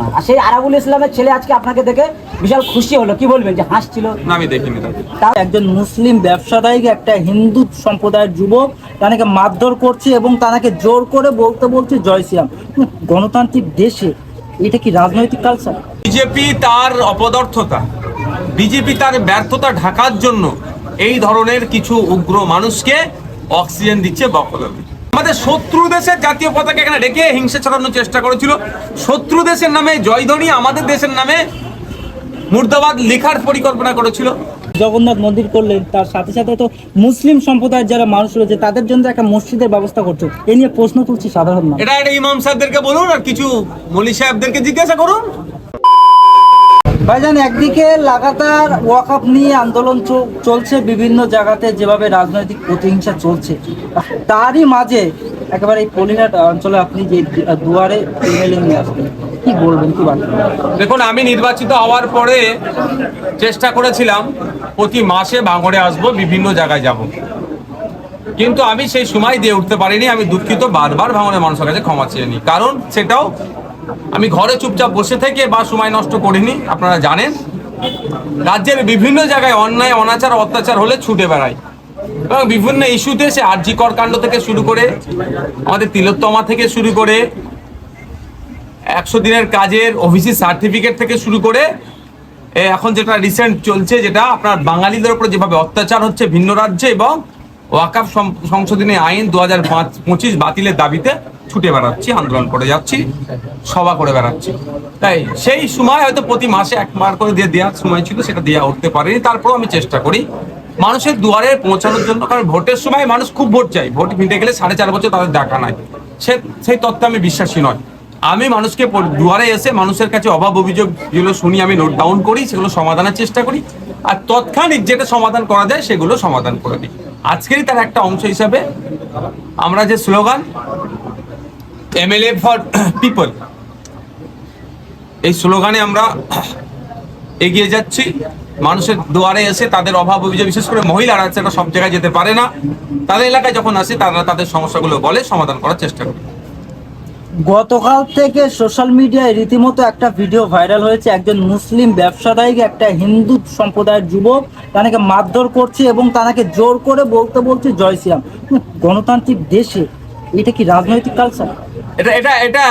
না। আর সেই আরাবুল ইসলামের ছেলে আজকে আপনাকে দেখে বিশাল খুশি হলো। কি বলবেন? যে হাসছিল। না আমি দেখিনি তার একজন মুসলিম ব্যবসাদায়ীকে একটা হিন্দু সম্প্রদায়ের যুবক তাকে মারধর করছে এবং তাকে জোর করে বলতে বলছে জয় শ্রীরাম। গণতান্ত্রিক দেশে এটা কি রাজনৈতিক কালচার বিজেপি তার অপদার্থতা বিজেপি তার ব্যর্থতা ঢাকার জন্য এই ধরনের কিছু উগ্র মানুষকে অক্সিজেন দিচ্ছে বকলমে। আমাদের শত্রু দেশের জাতীয় পতাকা এখানে রেখে হিংসা ছড়ানোর চেষ্টা করেছিল। শত্রু দেশের নামে জয়ধ্বনি আমাদের দেশের নামে মুর্দাবাদ লেখার পরিকল্পনা করেছিল। জগন্নাথ মন্দির করলেন তার সাথে সাথে তো মুসলিম সম্প্রদায়ের যারা মানুষ রয়েছে তাদের জন্য একটা মসজিদের ব্যবস্থা করছে। এ নিয়ে প্রশ্ন তুলছি সাধারণ এটা একটা ইমাম সাহেবদেরকে বলুন আর কিছু মলি সাহেবদেরকে জিজ্ঞাসা করুন। ভাইজান, একদিকে লাগাতার ওয়াকআপ নিয়ে আন্দোলন চলছে, বিভিন্ন জায়গাতে যেভাবে রাজনৈতিক প্রতিহিংসা চলছে, তারই মাঝে একেবারে এই অঞ্চলে আপনি যে দুয়ারে এমএলএ নিয়ে আসবেন কি বলবেন, কি দেখুন, আমি নির্বাচিত হওয়ার পরে চেষ্টা করেছিলাম, প্রতি মাসে ভাঙড়ে আসব, বিভিন্ন জায়গায় যাব। কিন্তু আমি সেই সময় দিয়ে উঠতে পারিনি, আমি দুঃখিত, বারবার ভাঙনের মানুষের কাছে ক্ষমা চেয়ে নিই। কারণ সেটাও আমি ঘরে চুপচাপ বসে থেকে বা সময় নষ্ট করিনি, আপনারা জানেন। রাজ্যের বিভিন্ন জায়গায় অন্যায়, অনাচার, অত্যাচার হলে ছুটে বেড়ায়। এবং বিভিন্ন ইস্যুতে সে আরজি কর কাণ্ড থেকে শুরু করে, আমাদের তিলোত্তমা থেকে শুরু করে, একশো দিনের কাজের অফিসি সার্টিফিকেট থেকে শুরু করে এখন যেটা রিসেন্ট চলছে, যেটা আপনার বাঙালিদের উপর যেভাবে অত্যাচার হচ্ছে ভিন্ন রাজ্যে এবং ওয়াকাফ সংশোধনী আইন দু হাজার পঁচিশ বাতিলের দাবিতে ছুটে বেড়াচ্ছি, আন্দোলন করে যাচ্ছি, সভা করে বেড়াচ্ছি। তাই সেই সময় হয়তো প্রতি মাসে এক একবার করে দিয়ে দেওয়ার সময় ছিল সেটা দেওয়া উঠতে পারেনি, তারপরেও আমি চেষ্টা করি মানুষের দুয়ারে পৌঁছানোর জন্য, কারণ ভোটের সময় মানুষ খুব ভোট চাই ভোট মিটে গেলে সাড়ে চার বছর তাদের দেখা নাই। সে, সেই তত্ত্বে আমি বিশ্বাসী নয় আমি মানুষকে দুয়ারে এসে মানুষের কাছে অভাব অভিযোগ যেগুলো শুনি, আমি নোট ডাউন করি, সেগুলো সমাধানের চেষ্টা করি। আর তৎক্ষণিক যেটা সমাধান করা যায়, সেগুলো সমাধান করে দিই। আজকেরই তার একটা অংশ হিসাবে আমরা যে স্লোগান, এমএলএ ফর পিপল এই স্লোগানে আমরা এগিয়ে যাচ্ছি। মানুষের দুয়ারে এসে তাদের অভাব অভিযোগ, বিশেষ করে মহিলারা সেটা সব জায়গায় যেতে পারে না। তাদের এলাকায় যখন আসে, তারা তাদের সমস্যাগুলো বলে সমাধান করার চেষ্টা করি। গতকাল থেকে সোশ্যাল মিডিয়ায় রীতিমতো একটা ভিডিও ভাইরাল হয়েছে। একজন মুসলিম ব্যবসাদায়ীকে, একটা হিন্দু সম্প্রদায়ের যুবক, তাকে মারধর করছে এবং তাকে জোর করে বলতে বলছে, জয় শ্রীরাম। গণতান্ত্রিক দেশে এটা কি রাজনৈতিক কালচার এটা এটা এটা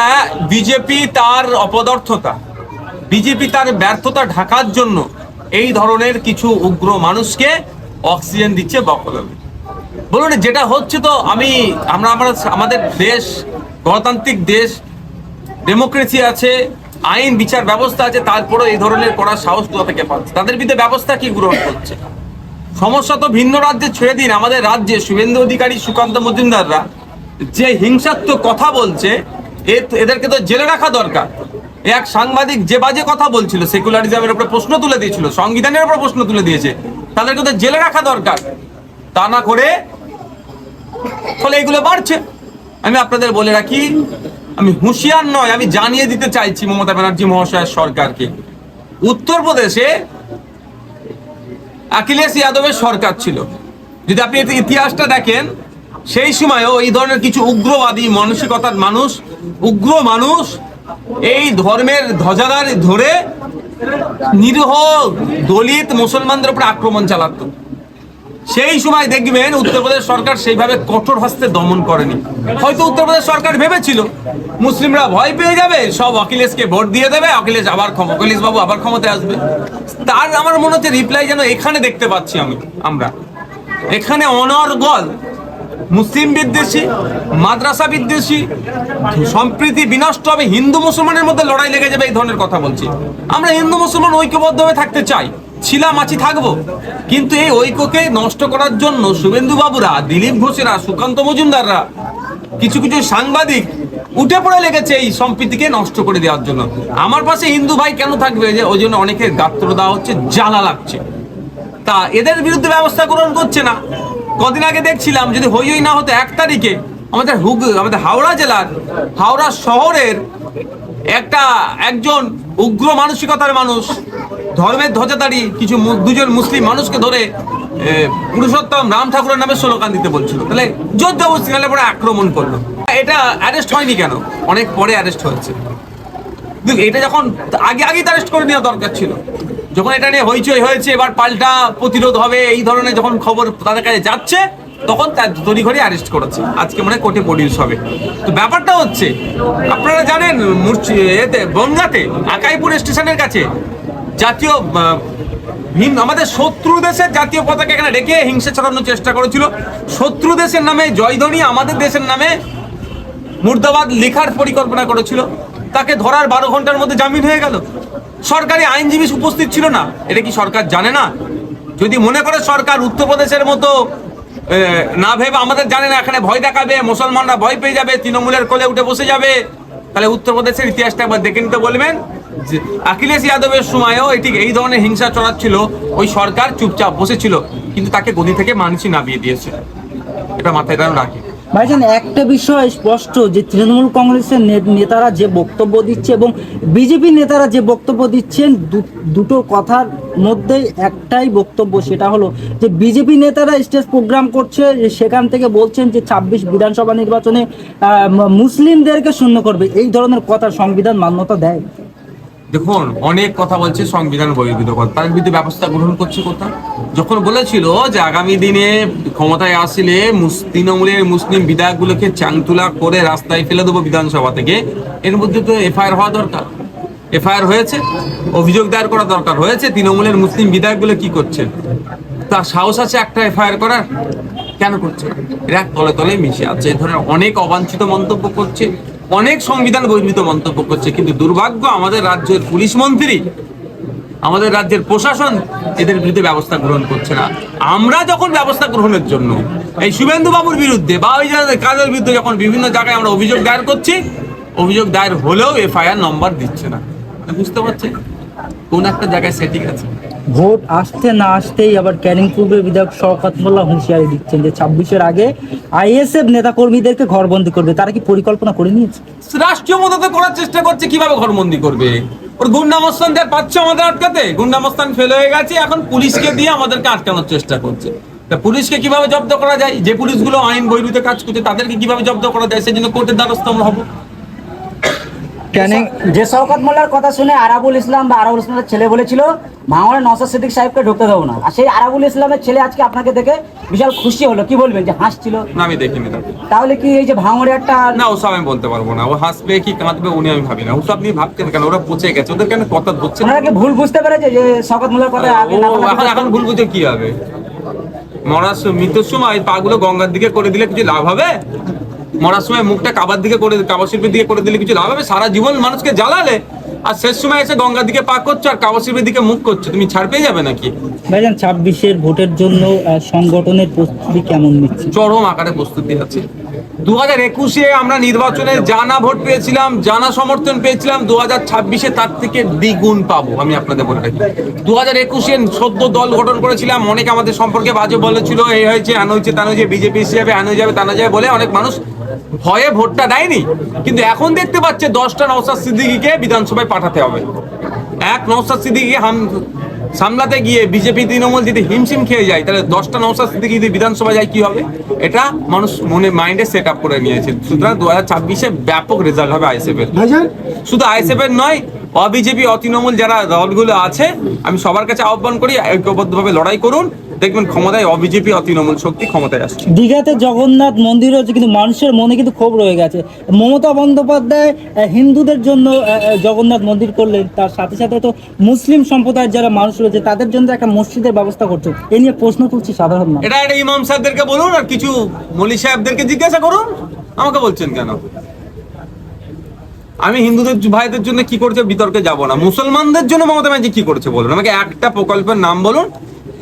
বিজেপি তার অপদার্থতা। বিজেপি তার ব্যর্থতা ঢাকার জন্য এই ধরনের কিছু উগ্র মানুষকে অক্সিজেন দিচ্ছে বকলমে। বলুন, যেটা হচ্ছে তো আমি, আমরা আমরা, আমাদের দেশ গণতান্ত্রিক দেশ, ডেমোক্রেসি আছে, আইন, বিচার ব্যবস্থা আছে, তারপরেও এই ধরনের করার সাহস কোথা থেকে পাচ্ছে? তাদের বিরুদ্ধে ব্যবস্থা কি গ্রহণ করছে? সমস্যা তো ভিন্ন রাজ্যে ছেড়ে দিন। আমাদের রাজ্যে শুভেন্দু অধিকারী, সুকান্ত মজুমদাররা যে হিংসাত্মক কথা বলছে, এ- এদেরকে তো জেলে রাখা দরকার। এক সাংবাদিক যে বাজে কথা বলছিল সেকুলারিজমের উপরে প্রশ্ন তুলে দিয়েছিল, সংবিধানের উপর প্রশ্ন তুলে দিয়েছে, তাদেরকে তো জেলে রাখা দরকার। তা না করে ফলে এগুলো বাড়ছে। আমি আপনাদের বলে রাখি, আমি হুঁশিয়ার নয়, আমি জানিয়ে দিতে চাইছি মমতা ব্যানার্জি মহাশয়ের সরকারকে। উত্তরপ্রদেশে আখিলেশ যাদবের সরকার ছিল। যদি আপনি ইতিহাসটা দেখেন, সেই সময়ও এই ধরনের কিছু উগ্রবাদী মানসিকতার মানুষ, উগ্র মানুষ এই ধর্মের ধ্বজাদার ধরে নিরীহ দলিত মুসলমানদের উপরে আক্রমণ চালাতো। সেই সময় দেখবেন উত্তরপ্রদেশ সরকার সেইভাবে কঠোর হস্তে দমন করেনি। হয়তো উত্তরপ্রদেশ সরকার ভেবেছিল, মুসলিমরা ভয় পেয়ে যাবে, সব অখিলেশকে ভোট দিয়ে দেবে, অখিলেশ আবার অখিলেশ বাবু আবার ক্ষমতায় আসবে। তার আমার মনে হচ্ছে রিপ্লাই যেন এখানে দেখতে পাচ্ছি আমি, আমরা। এখানে অনর্গল মুসলিম বিদ্বেষী, মাদ্রাসা বিদ্বেষী, সম্প্রীতি বিনষ্ট হবে, হিন্দু মুসলমানের মধ্যে লড়াই লেগে যাবে, এই ধরনের কথা বলছি। আমরা হিন্দু মুসলমান ঐক্যবদ্ধ হয়ে থাকতে চাই। ছিলাম আছি থাকব। কিন্তু এই ঐক্যকে নষ্ট করার জন্য শুভেন্দু বাবুরা দিলীপ ঘোষেরা, সুকান্ত মজুমদাররা, কিছু কিছু সাংবাদিক উঠে পড়ে লেগেছে এই সম্প্রীতিকে নষ্ট করে দেওয়ার জন্য। আমার পাশে হিন্দু ভাই কেন থাকবে? যে ওই জন্য অনেকের গাত্র দেওয়া হচ্ছে, জ্বালা লাগছে। তা এদের বিরুদ্ধে ব্যবস্থা গ্রহণ করছে না। কদিন আগে দেখছিলাম, যদি হই হই না হতো এক তারিখে আমাদের হুগ, আমাদের হাওড়া জেলার, হাওড়া শহরের একটা একজন উগ্র মানসিকতার মানুষ ধর্মের ধ্বজাধারী কিছু দুজন মুসলিম মানুষকে ধরে পুরুষোত্তম রাম ঠাকুরের নামে স্লোগান দিতে বলছিল। তাহলে জোর জবরদস্তি নাহলে পরে আক্রমণ করল। এটা অ্যারেস্ট হয়নি কেন? অনেক পরে অ্যারেস্ট হয়েছে। এটা যখন আগে, আগেই অ্যারেস্ট করে নেওয়া দরকার ছিল। যখন এটা নিয়ে হইচই হয়েছে, এবার পাল্টা প্রতিরোধ হবে, এই ধরনের যখন খবর তাদের কাছে যাচ্ছে, তখন তার তড়ি ঘড়ি অ্যারেস্ট করেছে। আজকে মনে কোর্টে প্রডিউস হবে। তো ব্যাপারটা হচ্ছে, আপনারা জানেন এতে বনগাঁতে আকাইপুর স্টেশনের কাছে জাতীয় আমাদের শত্রু দেশের জাতীয় পতাকা এখানে রেখে হিংসা ছড়ানোর চেষ্টা করেছিল। শত্রু দেশের নামে জয়ধ্বনি, আমাদের দেশের নামে মুর্দাবাদ লেখার পরিকল্পনা করেছিল। তাকে ধরার বারো ঘণ্টার মধ্যে জামিন হয়ে গেল। সরকারি আইনজীবী উপস্থিত ছিল না। এটা কি সরকার জানে না? যদি মনে করে সরকার উত্তরপ্রদেশের মতো না ভেবে আমাদের জানে না, এখানে ভয় দেখাবে, মুসলমানরা ভয় পেয়ে যাবে, তৃণমূলের কোলে উঠে বসে যাবে, তাহলে উত্তরপ্রদেশের ইতিহাসটা একবার দেখে নিতে বলবেন। অখিলেশ যাদবের সময়ও এটি এই ধরনের হিংসা চড়াচ্ছিল ওই সরকার চুপচাপ বসেছিল, কিন্তু তাকে গদি থেকে মানুষই নামিয়ে দিয়েছে। এটা মাথায় যেন রাখি। ভাইজান, একটা বিষয় স্পষ্ট, যে তৃণমূল কংগ্রেসের নেতারা যে বক্তব্য দিচ্ছে এবং বিজেপি নেতারা যে বক্তব্য দিচ্ছেন দুটো কথার মধ্যে একটাই বক্তব্য, সেটা হলো যে বিজেপি নেতারা স্টেজ প্রোগ্রাম করছে সেখান থেকে বলছেন যে ছাব্বিশ বিধানসভা নির্বাচনে মুসলিমদেরকে শূন্য করবে। এই ধরনের কথা সংবিধান মান্যতা দেয়। দেখুন, অনেক কথা বলছে সংবিধান বহির্ভূত কথা তার বিরুদ্ধে ব্যবস্থা গ্রহণ করছে কোথাও যখন বলেছিল যে আগামী দিনে ক্ষমতায় আসলে তৃণমূলের মুসলিম বিধায়কগুলোকে চাংতুলা করে রাস্তায় ফেলে দেবো বিধানসভা থেকে, এর মধ্যে তো এফআইআর হওয়া দরকার। এফআইআর হয়েছে, অভিযোগ দায়ের করা দরকার হয়েছে, তৃণমূলের মুসলিম বিধায়কগুলো কি করছে? তার সাহস আছে একটা এফআইআর করার? কেন করছে? এরা তলে তলে মিশে আছে। এ ধরনের অনেক অবাঞ্ছিত মন্তব্য করছে। অনেক সংবিধান বহির্ভূত মন্তব্য করছে, কিন্তু দুর্ভাগ্য আমাদের রাজ্যের পুলিশ মন্ত্রী, আমাদের রাজ্যের প্রশাসন এদের বিরুদ্ধে ব্যবস্থা গ্রহণ করছে না। আমরা যখন ব্যবস্থা গ্রহণের জন্য, এই শুভেন্দু বাবুর বিরুদ্ধে বা ওই কাজের বিরুদ্ধে যখন বিভিন্ন জায়গায় আমরা অভিযোগ দায়ের করছি, অভিযোগ দায়ের হলেও এফআইআর নম্বর দিচ্ছে না। মানে বুঝতে পারছেন? কোন একটা জায়গায় সেটিং আছে? ভোট আসতে না আসতেই আবার ক্যানিং পূর্বের বিধায়ক শওকাত মোল্লা হুঁশিয়ারি দিচ্ছেন যে ছাব্বিশের আগে আইএসএফ নেতাকর্মীদেরকে ঘরবন্দি করবে। তারা কি পরিকল্পনা করে নিয়েছে? রাষ্ট্রীয় মদতে করার চেষ্টা করছে কীভাবে ঘরবন্দি করবে? ওর গুন্ডামস্তান দেওয়ার পাচ্ছে আমাদের আটকাতে? গুন্ডামস্তান ফেল হয়ে গেছে এখন পুলিশকে দিয়ে আমাদেরকে আটকানোর চেষ্টা করছে। তা পুলিশকে কীভাবে জব্দ করা যায়? যে পুলিশগুলো আইন বহির্ভূত কাজ করছে তাদেরকে কীভাবে জব্দ করা যায়? সেই জন্য কোর্টের দ্বারস্থ আমরা হব। ক্যানিং যে শওকত মোল্লার কথা শুনে আরাবুল ইসলাম বা আরাবুল ইসলামের ছেলে বলেছিল ভাঙড়ে নসাদ সিদ্দিক সাহেবকে ঢুকতে দেবো না। আর সেই আরাবুল ইসলামের ছেলে আজকে আপনাকে দেখে বিশাল খুশি হলো। কি বলবেন? যে হাসছিল। না আমি দেখিনি তাকে। তাহলে কি এই যে ভাঙড়ে একটা না ওসব আমি বলতে পারব না। ও হাসবে কি কাঁদবে উনি আমি ভাবি না। ওসব আপনি ভাবছেন কেন? ওরা পচে গেছে। ওদের কেন কথা ধরছে না? ওনারা কি ভুল বুঝতে পেরেছে যে শওকত মোল্লার কথা আগে ও না এখন এখন ভুল বুঝে কি হবে? মরার সম- মৃত্যুর সময় পাগুলো গঙ্গার দিকে করে দিলে কিছু লাভ হবে? মরার সময় মুখটা কাবার দিকে করে কাবা শিল্পের দিকে করে দিলে কিছু লাভ হবে? সারা জীবন মানুষকে জ্বালালে আর শেষ সময় এসে গঙ্গার দিকে পাক করছ আর কাবা শিল্পের দিকে মুখ করছ। তুমি ছাড় পেয়ে যাবে নাকি? ভাইজান ছাব্বিশের ভোটের জন্য সংগঠনের প্রস্তুতি কেমন নিচ্ছে? চরম আকারে প্রস্তুতি আছে। দু হাজার একুশে আমরা নির্বাচনে জানা ভোট পেয়েছিলাম, জানা সমর্থন পেয়েছিলাম দু হাজার ছাব্বিশে তার থেকে দ্বিগুণ পাবো, আমি আপনাদের বলে রাখি। দু হাজার একুশে সদ্য দল গঠন করেছিলাম, অনেক আমাদের সম্পর্কে বাজে বলেছিল এই হয়েছে আন হয়েছে, তা হয়েছে বিজেপি হিসেবে আন হয়ে যাবে, তা না যাবে বলে অনেক মানুষ ভয়ে ভোটটা দেয়নি। কিন্তু এখন দেখতে পাচ্ছে দশটা নৌসাদ সিদ্দিকিকে বিধানসভায় পাঠাতে হবে। এক নৌসাদ সিদ্দিকিকে হাম সামলাতে গিয়ে বিজেপি তৃণমূল যদি হিমশিম খেয়ে যায় তাহলে দশটা নৌসাদ সিদ্দিকি যদি বিধানসভা যায় কি হবে? এটা মানুষ মনে মাইন্ডে সেট আপ করে নিয়েছে। সুতরাং দু হাজার ছাব্বিশে ব্যাপক রেজাল্ট হবে আইএসএফ এর। শুধু আইএসএফ এর নয় অবিজেপি অতৃণমূল যারা দলগুলো আছে আমি সবার কাছে আহ্বান করি ঐক্যবদ্ধভাবে লড়াই করুন। দেখবেন ক্ষমতায় অবিজেপি অতৃণমূল শক্তি ক্ষমতায় আসছে। দীঘাতে জগন্নাথ মন্দির হচ্ছে কিন্তু মানুষের মনে কিন্তু ক্ষোভ রয়ে গেছে। মমতা বন্দ্যোপাধ্যায় হিন্দুদের জন্য জগন্নাথ মন্দির করলেন। তার সাথে সাথে তো মুসলিম সম্প্রদায়ের যারা মানুষ রয়েছে তাদের জন্য একটা মসজিদের ব্যবস্থা করছে। এ নিয়ে প্রশ্ন তুলছি সাধারণ এটা একটা ইমাম সাহেবদেরকে বলুন আর কিছু মলি সাহেবদেরকে জিজ্ঞাসা করুন। আমাকে বলছেন কেন? আমি হিন্দুদের ভাইদের জন্য কি করছে বিতর্কে যাব না। মুসলমানদের জন্য মমতা ব্যানার্জি কি করেছে বলুন। আমাকে একটা প্রকল্পের নাম বলুন।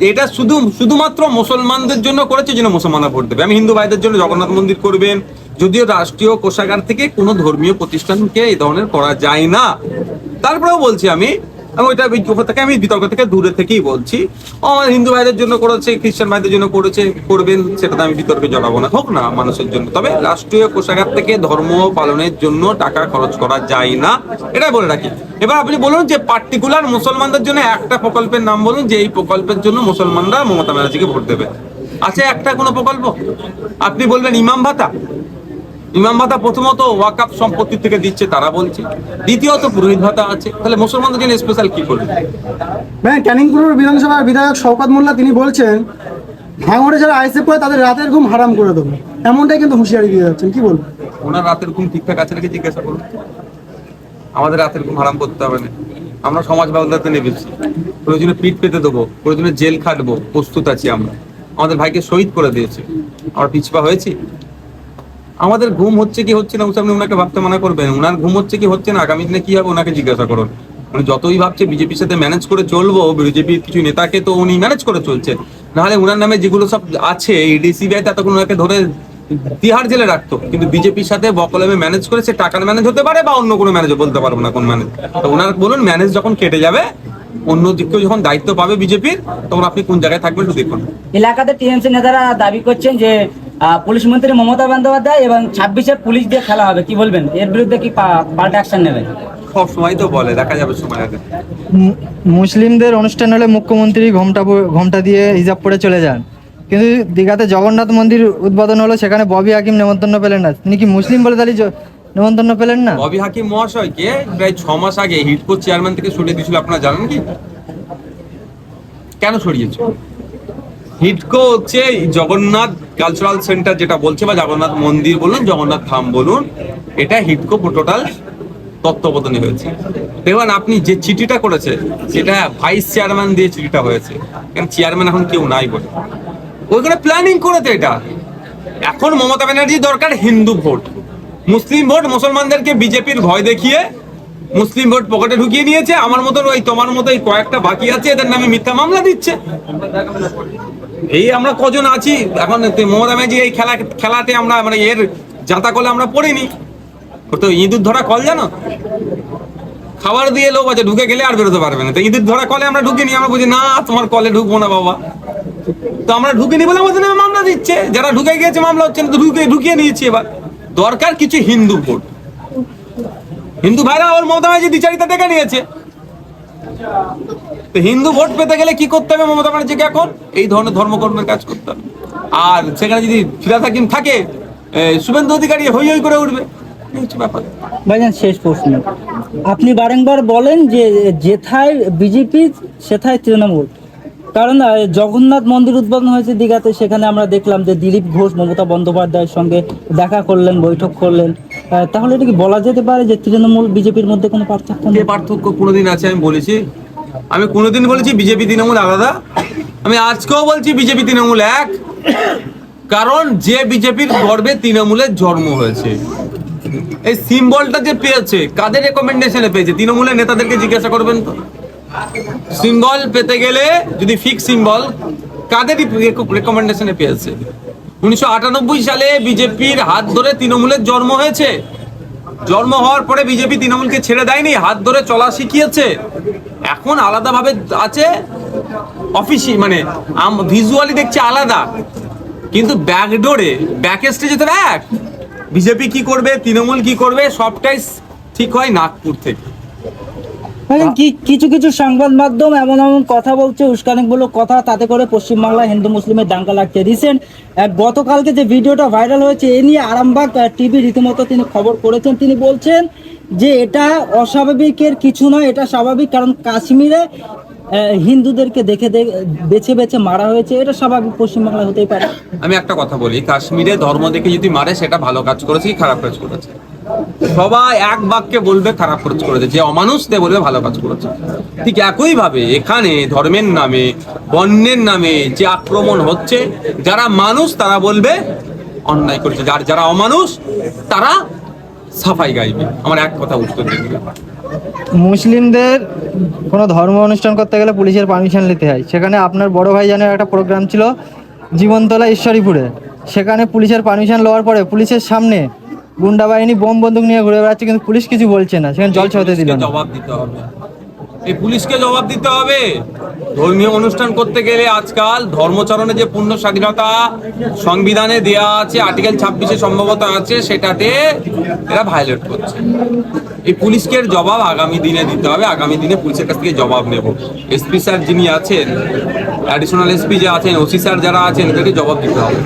এটা শুধু, শুধুমাত্র মুসলমানদের জন্য করেছে যেন মুসলমানরা ভোট দেবে। আমি হিন্দু ভাইদের জন্য জগন্নাথ মন্দির করবেন, যদিও রাষ্ট্রীয় কোষাগার থেকে কোনো ধর্মীয় প্রতিষ্ঠানকে এই ধরনের করা যায় না। তারপরেও বলছি আমি আমি ওইটা ওই থেকে আমি বিতর্ক থেকে দূরে থেকেই বলছি। আমার হিন্দু ভাইদের জন্য করেছে, খ্রিস্টান ভাইদের জন্য করেছে, করবেন সেটাতে আমি বিতর্কে জড়াবো না, হোক না মানুষের জন্য। তবে রাষ্ট্রীয় কোষাগার থেকে ধর্ম পালনের জন্য টাকা খরচ করা যায় না, এটাই বলে রাখি। এবার আপনি বলুন যে পার্টিকুলার মুসলমানদের জন্য একটা প্রকল্পের নাম বলুন, যে এই প্রকল্পের জন্য মুসলমানরা মমতা ব্যানার্জিকে ভোট দেবে। আছে একটা কোনো প্রকল্প? আপনি বলবেন ইমাম ভাতা? ইমাম ভাতা প্রথমত ওয়াকাপ সম্পত্তি থেকে দিচ্ছে তারা বলছে। দ্বিতীয়ত পুরোহিত ভাতা আছে। তাহলে মুসলমানদের জন্য স্পেশাল কি করবে? ভাই ক্যানিংপুর বিধানসভার বিধায়ক শওকাত মোল্লা তিনি বলছেন ভাঙড়ে যারা আইসে পড়ে তাদের রাতের ঘুম হারাম করে দেবো। এমনটাই কিন্তু হুঁশিয়ারি দিয়ে যাচ্ছেন। কি বলব? ওনার রাতের ঘুম ঠিকঠাক আছে নাকি জিজ্ঞাসা করুন। আমাদের রাতের ঘুম হারাম করতে হবে না। আমরা সমাজ ব্যবস্থাতে নেমেছি। প্রয়োজনে পিঠ পেতে দেবো প্রয়োজনে জেল খাটবো। প্রস্তুত আছি আমরা। আমাদের ভাইকে শহীদ করে দিয়েছে। আমরা পিছপা হয়েছি? আমাদের ঘুম হচ্ছে কি হচ্ছে না আপনি ওনাকে ভাবতে মানা করবেন। ওনার ঘুম হচ্ছে কি হচ্ছে না, আগামী দিনে কি হবে ওনাকে জিজ্ঞাসা করুন। উনি যতই ভাবছে বিজেপির সাথে ম্যানেজ করে চলবো বিজেপির কিছু নেতাকে তো উনি ম্যানেজ করে চলছে। নাহলে ওনার নামে যেগুলো সব আছে ইডি সিবিআই ওনাকে ধরে তিহার জেলে রাখতো। কিন্তু বিজেপির সাথে বকলমে ম্যানেজ করে সে টাকার ম্যানেজ হতে পারে বা অন্য কোনো ম্যানেজ বলতে পারব না কোন ম্যানেজ তো ওনার বলুন ম্যানেজ যখন কেটে যাবে, অন্য দিকেও যখন দায়িত্ব পাবে বিজেপির, তখন আপনি কোন জায়গায় থাকবেন দেখুন। এলাকাতে টিএমসি নেতারা দাবি করছেন যে পুলিশ মন্ত্রী মমতা বন্দ্যোপাধ্যায় এবং ছাব্বিশের পুলিশ দিয়ে খেলা হবে। কি বলবেন? এর বিরুদ্ধে কি পা- পাল্টা অ্যাকশন নেবেন? সব সময় তো বলে দেখা যাবে সময় আগে। মুসলিমদের অনুষ্ঠান হলে মুখ্যমন্ত্রী ঘোমটা ঘোমটা দিয়ে হিজাব পরে চলে যান। কিন্তু দীঘাতে জগন্নাথ মন্দির উদ্বোধন হলো সেখানে ববি হাকিম নেমন্তন্ন পেলেন না। তিনি কি মুসলিম বলে তাহলে নেমন্তন্ন পেলেন না? ববি হাকিম মহাশয়কে প্রায় ছ মাস আগে হিটকো চেয়ারম্যান থেকে সরিয়ে দিয়েছিল আপনারা জানেন কি? কেন সরিয়েছে হিটকো হচ্ছে জগন্নাথ কালচারাল সেন্টার যেটা বলছে, বা জগন্নাথ মন্দির বলুন, জগন্নাথ ধাম বলুন, এটা হিটকো টোটাল তত্ত্বাবধানে হয়েছে। দেখবেন আপনি যে চিঠিটা করেছে, সেটা ভাইস চেয়ারম্যান দিয়ে চিঠিটা হয়েছে। কারণ চেয়ারম্যান এখন কেউ নাই বলে। ওইখানে প্ল্যানিং করেছে এটা। এখন মমতা ব্যানার্জি দরকার হিন্দু ভোট। মুসলিম ভোট, মুসলমানদেরকে বিজেপির ভয় দেখিয়ে মুসলিম ভোট পকেটে ঢুকিয়ে নিয়েছে, আমার মতন ওই তোমার মতো এই কয়েকটা বাকি আছে, এদের নামে মিথ্যা মামলা দিচ্ছে। এই আমরা কজন আছি? এখন মমতা এই খেলা, খেলাতে আমরা মানে এর যাতা কলে আমরা পড়িনি। তো ইঁদুর ধরা কল জানো? খাবার দিয়ে লোক আছে, ঢুকে গেলে আর বেরোতে পারবে না। তো ইঁদুর ধরা কলে আমরা ঢুকিনি, আমরা বুঝি, না, তোমার কলে ঢুকবো না বাবা। তো আমরা ঢুকিনি বলে আমাদের নামে মামলা দিচ্ছে। যারা ঢুকে গিয়েছে, মামলা হচ্ছে না, তো ঢুকে, ঢুকিয়ে নিয়েছি এবার। দরকার কিছু হিন্দু ভোট। হিন্দু ভাইরা ওর মমতা ব্যানার্জি দ্বিচারিতা দেখে নিয়েছে। তো হিন্দু ভোট পেতে গেলে কি করতে হবে মমতা ব্যানার্জিকে এখন? এই ধরনের ধর্মকর্মের কাজ করতে হবে। আর সেখানে যদি ফিরাদ হাকিম থাকে শুভেন্দু অধিকারী হই হই করে উঠবে। ভাইজান, শেষ প্রশ্ন। আপনি বারংবার বলেন যে যেথায় বিজেপি সেথায় তৃণমূল। কারণ জগন্নাথ মন্দির উদ্বোধন হয়েছে দীঘাতে, সেখানে আমরা দেখলাম যে দিলীপ ঘোষ, মমতা বন্দ্যোপাধ্যায়ের সঙ্গে দেখা করলেন, বৈঠক করলেন। তাহলে এটা কি বলা যেতে পারে যে তৃণমূল বিজেপির মধ্যে কোনো পার্থক্য নেই? পার্থক্য কোনোদিন আছে আমি বলেছি। আমি কোনোদিন বলেছি বিজেপি তৃণমূল আলাদা। আমি আজকেও বলছি বিজেপি তৃণমূল এক। কারণ যে বিজেপির গর্বে তৃণমূলের জন্ম হয়েছে। এই সিম্বলটা যে পেয়েছে, কাদের রেকমেন্ডেশনে পেয়েছে? তৃণমূলের নেতাদেরকে জিজ্ঞাসা করবেন তো। সিম্বল পেতে গেলে যদি ফিক্স সিম্বল, কাদের রেকমেন্ডেশনে পেয়েছে? উনিশশো আটানব্বই সালে বিজেপির হাত ধরে তৃণমূলের জন্ম হয়েছে। জন্ম হওয়ার পরে বিজেপি তৃণমূলকে ছেড়ে দেয়নি, হাত ধরে চলা শিখিয়েছে। এখন আলাদাভাবে আছে, অফিসি মানে ভিজুয়ালি দেখছে আলাদা। কিন্তু ব্যাকডোরে ব্যাক স্টেজে তো এক। বিজেপি কি করবে, তৃণমূল কি করবে, সবটাই ঠিক হয় নাগপুর থেকে। কিছু কিছু সংবাদ মাধ্যম এমন এমন কথা বলছে উস্কানিমূলক কথা, তাতে করে পশ্চিমবাংলায় হিন্দু মুসলিমের দাঙ্গা লাগছে। রিসেন্ট গতকালকে যে ভিডিওটা ভাইরাল হয়েছে, এ নিয়ে আরামবাগ টিভি রীতিমতো তিনি খবর করেছেন। তিনি বলছেন যে এটা অস্বাভাবিকের কিছু নয়, এটা স্বাভাবিক, কারণ কাশ্মীরে হিন্দুদেরকে দেখে দেখে বেছে বেছে মারা হয়েছে। এটা স্বাভাবিক পশ্চিমবাংলায় হতেই পারে। আমি একটা কথা বলি, কাশ্মীরে ধর্ম দেখে যদি মারে, সেটা ভালো কাজ করেছে কি খারাপ কাজ করেছে? সবাই এক বাক্যে বলবে, খারাপ খরচ করেছে। যে অমানুষ তে বলবে, ভালো কাজ করেছে। ঠিক একই ভাবে এখানে ধর্মের নামে বন্যের নামে যে আক্রমণ হচ্ছে, যারা মানুষ, তারা বলবে, অন্যায় করেছে। যার যারা অমানুষ, তারা সাফাই গাইবে। আমার এক কথা উত্তর মুসলিমদের কোনো ধর্ম অনুষ্ঠান করতে গেলে পুলিশের পারমিশন নিতে হয়। সেখানে আপনার বড় ভাইজানের একটা প্রোগ্রাম ছিল জীবনতলা ঈশ্বরীপুরে। সেখানে পুলিশের পারমিশন লওয়ার পরে পুলিশের সামনে গুন্ডা বাহিনী বোম বন্দুক নিয়ে ঘুরে বেড়াচ্ছে কিন্তু পুলিশ কিছু বলছে না। সেখানে জল ছড়াতে দিল না। জবাব দিতে হবে। এই পুলিশকে জবাব দিতে হবে। ধর্মীয় অনুষ্ঠান করতে গেলে আজকাল ধর্মচরণে যে পূর্ণ স্বাধীনতা সংবিধানে দেয়া আছে আর্টিকেল ছাব্বিশে সম্ভবত আছে সেটাতে এরা ভায়োলেট করছে। এই পুলিশকে জবাব আগামী দিনে দিতে হবে। আগামী দিনে পুলিশের কাছ থেকে জবাব নেব। এসপি স্যার যিনি আছেন অ্যাডিশনাল এসপি যে আছেন ওসি স্যার যারা আছেন এদেরকে জবাব দিতে হবে।